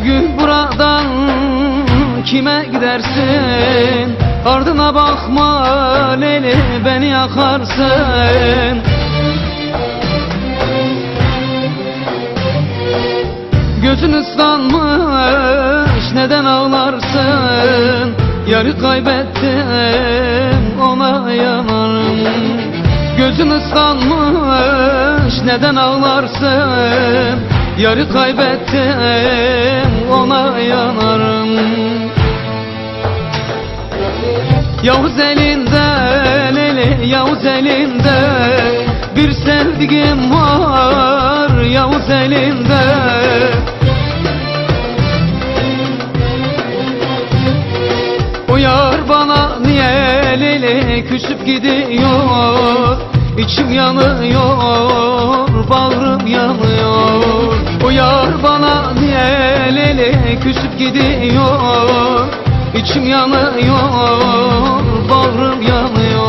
dünyadan kime gidersin? Ardına bakma Leyli beni yakarsın? Gözün ıslanmış neden ağlarsın? Yarı kaybettim ona yanarım. Gözün ıslanmış neden ağlarsın Yarı kaybettim ona yanarım. Yavuz elinde Leyli Yavuz elinde Bir sevdiğim var Yavuz elinde O yar bana niye Leyli küsüp gidiyor? İçim yanıyor Bağrım yanıyor Yar bana niye Leyli küsüp gidiyor? İçim yanıyor Bağrım yanıyor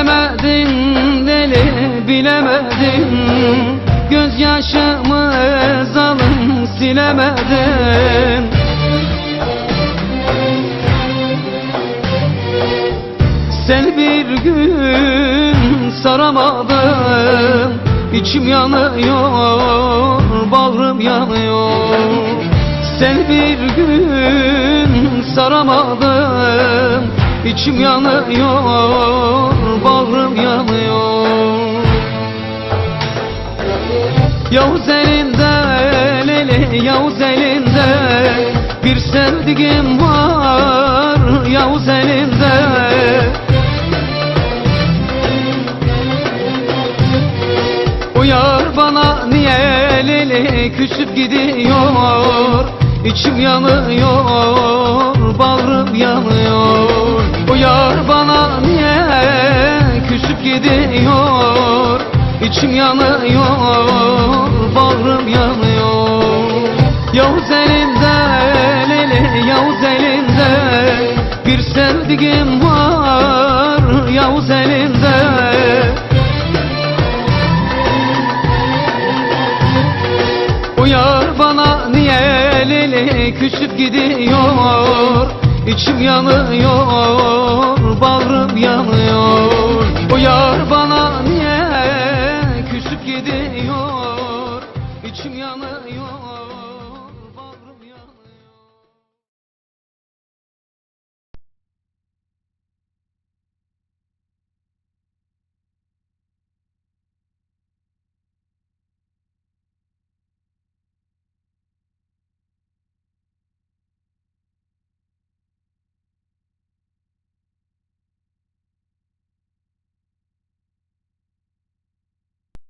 Bilemedim deli bilemedim Gözyaşımı zalim silemedim Seni bir gün saramadım İçim yanıyor, bağrım yanıyor. Seni bir gün saramadım İçim yanıyor, bağrım yanıyor. Yavuz elinde, Leyli Yavuz elinde Bir sevdiğim var Yavuz elinde O yar bana niye Leyli küsüp gidiyor? İçim yanıyor, bağrım yanıyor gidiyor İçim yanıyor, bağrım yanıyor. Yavuz elinde, Leyli Yavuz elinde Bir sevdiğim var Yavuz elinde O yar bana niye Leyli küsüp gidiyor İçim yanıyor bu yar bana niye küsüp gidiyor? İçim yanıyor.